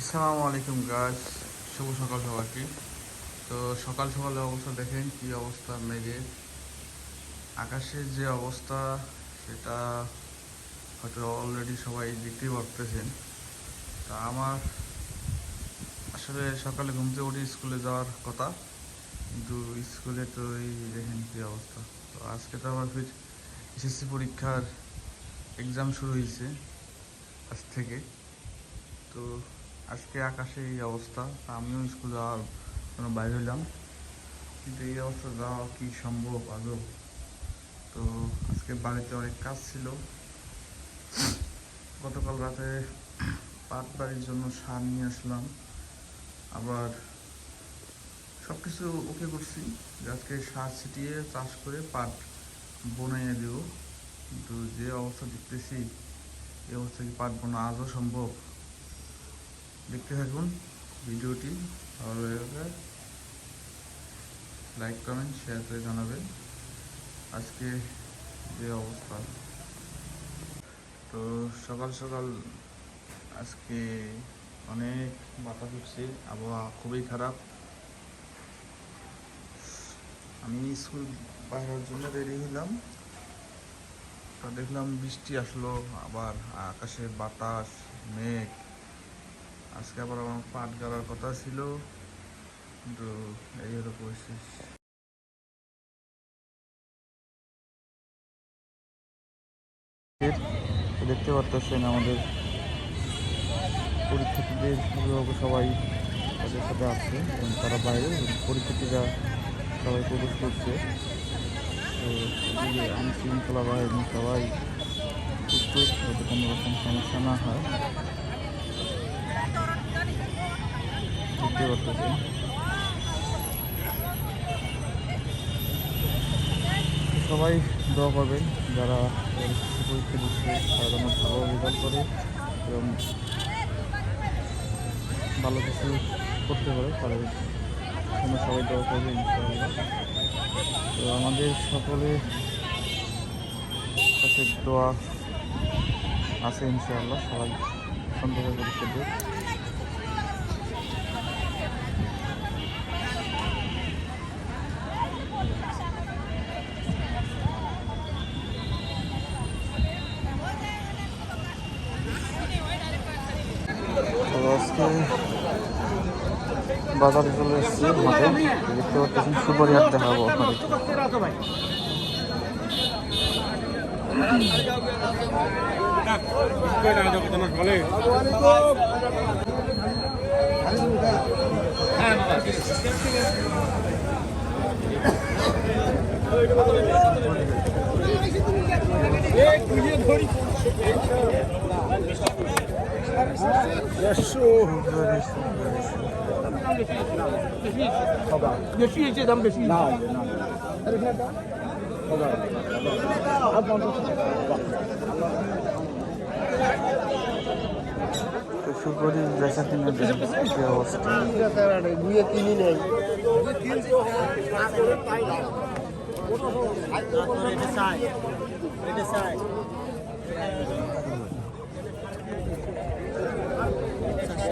আসসালামু আলাইকুম গাছ শুভ সকাল সবাইকে। তো সকাল সকালে অবস্থা দেখেন কি অবস্থা মেঘের আকাশের যে অবস্থা, সেটা হয়তো অলরেডি সবাই দেখতেই পারতেছেন। তা আমার আসলে সকালে ঘুম থেকে উঠে স্কুলে যাওয়ার কথা, কিন্তু স্কুলে তো এই দেখেন কি অবস্থা। তো আজকে তো আমার ফির এসএসসি পরীক্ষার এক্সাম শুরু হয়েছে আজ থেকে। তো আজকে আকাশে এই অবস্থা আমিও স্কুল যাওয়ার জন্য বাইরে হইলাম কিন্তু এই অবস্থা যাওয়া কি সম্ভব আদৌ? তো আজকে বাড়িতে অনেক কাজ ছিল। গতকাল রাতে পাট বাড়ির জন্য সার নিয়ে আসলাম। আবার সব কিছু ওকে করছি আজকে সার ছিটিয়ে চাষ করে পাট বনাইয়ে দেব। কিন্তু যে অবস্থা দেখতেছি, এই অবস্থা কি পাট বোনা আজও সম্ভব? দেখতে থাকুন ভিডিওটি ভালো লাগলে লাইক কমেন্ট শেয়ার করে জানাবেন। আজকে যে অবস্থা। তো সকাল সকাল আজকে অনেক বাতাস উঠছে, আবহাওয়া খুবই খারাপ। আমি স্কুল বাইরের জন্য রেডি হলাম তো দেখলাম বৃষ্টি আসলো, আবার আকাশে বাতাস, মেঘ। আজকে আবার আমার পাট গাড়ার কথা ছিল। কিন্তু এই হলো পরিস্থিতি। দেখতে পারতেছেন আমাদের পরীক্ষার্থীদের অভিভাবক সবাই তাদের সাথে আছে এবং তারা বাইরে পরীক্ষার্থীরা সবাই প্রবেশ করছে। তো এদিকে আইন শৃঙ্খলা বাহিনী সবাই প্রস্তুত যাতে কোনো রকম সমস্যা না হয়। দেখতে পারতেছেন সবাই দোয়া করবেন, যারা পরীক্ষা দিচ্ছে, তারা যেন ভালো রেজাল্ট করে এবং ভালো কিছু করতে পারে, তাদের জন্য সবাই দোয়া করবে তো আমাদের সকলের কাছে দোয়া আছে, ইনশাআল্লাহ। সবাই সুন্দরভাবে পরীক্ষা দেবে আজকে বাজারে চলে এসেছি মাঠে দেখতে পাচ্ছেন সুপারি হাট দেখাবো বেশি হয়েছে দাম বেশি না তো সুপারি দেখা কিনে কি অবস্থা দুয়ে কিনি নেই না আসলে দেহ বাস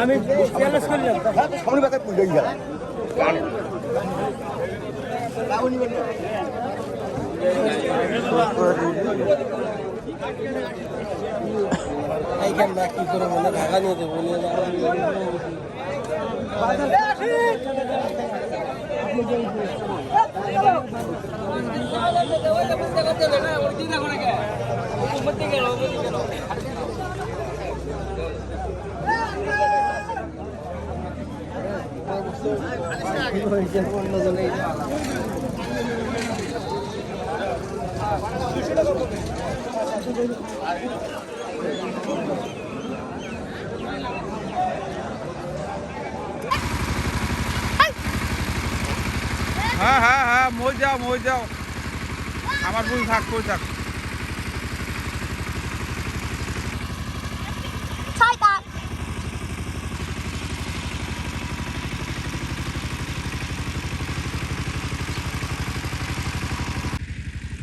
আমি খেলা এইখানটা কি করে মনে ঢাকা নিয়ে দেবো নিয়ে হ্যাঁ হ্যাঁ হ্যাঁ মই যাও মই যাও। আমার বুঝি থাক কই থাক।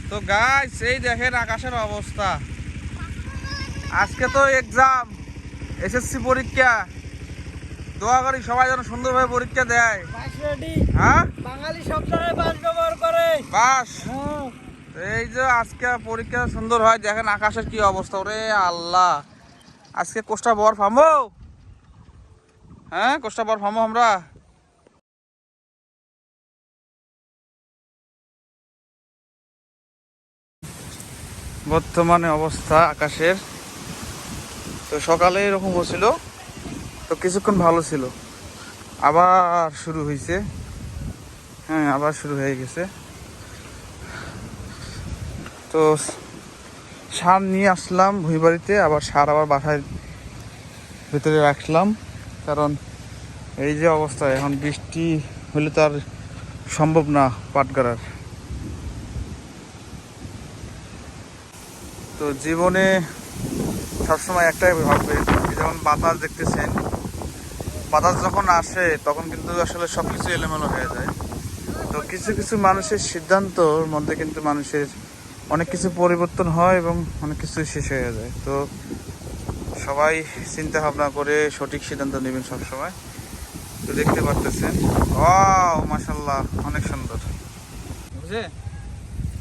তো গাইস এই দেখেন আকাশের অবস্থা। আজকে তো এক্সাম এসএসসি পরীক্ষা। দোয়া করি সবাই যেন সুন্দরভাবে পরীক্ষা দেয়। হ্যাঁ? বাঙালি বাস ব্যবহার করে। বাস? এই যে আজকে পরীক্ষা সুন্দর হয় দেখেন আকাশের কি অবস্থা ওরে আল্লাহ। আজকে কোষ্টা বর ফামো হ্যাঁ কোষ্টা বর ফামো আমরা? বর্তমানে অবস্থা আকাশের। তো সকালে এরকম হচ্ছিল। তো কিছুক্ষণ ভালো ছিল। আবার শুরু হয়েছে হ্যাঁ আবার শুরু হয়ে গেছে। তো সার নিয়ে আসলাম ভুঁই বাড়িতে আবার সার আবার বাসায় ভিতরে রাখলাম। কারণ এই যে অবস্থা, এখন বৃষ্টি হলে তো আর সম্ভব না পাট করার তো জীবনে সবসময় একটাই ভাববে যেমন বাতাস দেখতেছেন বাতাস যখন আসে, তখন কিন্তু আসলে সব কিছু এলোমেলো হয়ে যায়। তো কিছু কিছু মানুষের সিদ্ধান্তর মধ্যে কিন্তু মানুষের অনেক কিছু পরিবর্তন হয় এবং অনেক কিছু শেষ হয়ে যায়। তো সবাই চিন্তা ভাবনা করে সঠিক সিদ্ধান্ত নেবেন সবসময়। তো দেখতে পারতেছেন। ও মাসাল্লাহ অনেক সুন্দর। বুঝে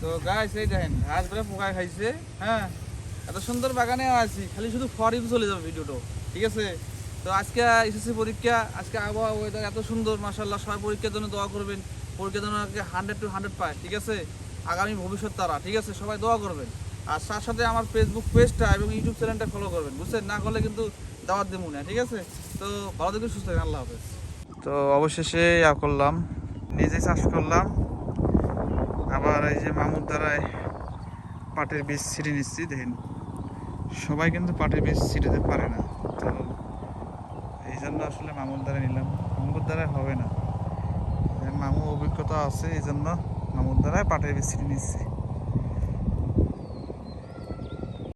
তো গাছ এই দেখেন, ঘাস করে পোকা খাইছে হ্যাঁ? এত সুন্দর বাগানে আছি, খালি শুধু ফরিং চলে যাবে ভিডিওটা ঠিক আছে? তো আজকে এসএসসি পরীক্ষা, আজকে আবহাওয়া ওয়েদার এত সুন্দর মাসাল্লাহ সবাই পরীক্ষার জন্য দোয়া করবেন। পরীক্ষার জন্য হান্ড্রেড টু হান্ড্রেড পায়, ঠিক আছে? আগামী ভবিষ্যৎ তারা, ঠিক আছে? সবাই দোয়া করবেন। আর তার সাথে আমার ফেসবুক পেজটা এবং ইউটিউব চ্যানেলটা ফলো করবেন, বুঝছেন? না করলে কিন্তু দাওয়াত দেবো না, ঠিক আছে? তো ভালো থেকে সুস্থ থাকেন, আল্লাহ হাফেজ। তো অবশেষে ইয়া করলাম নিজে চাষ করলাম। আবার এই যে মামুর দ্বারায় পাটের বীজ ছিঁড়ে নিচ্ছি, দেখেন। সবাই কিন্তু পাটের বীজ ছিঁড়তে পারে না। তো এই জন্য আসলে মামুর দ্বারা নিলাম। মামুর দ্বারাই হবে না। মামু অভিজ্ঞতা আছে এই জন্য মামুর দ্বারাই পাটের বিস্তৃতি নিচ্ছে।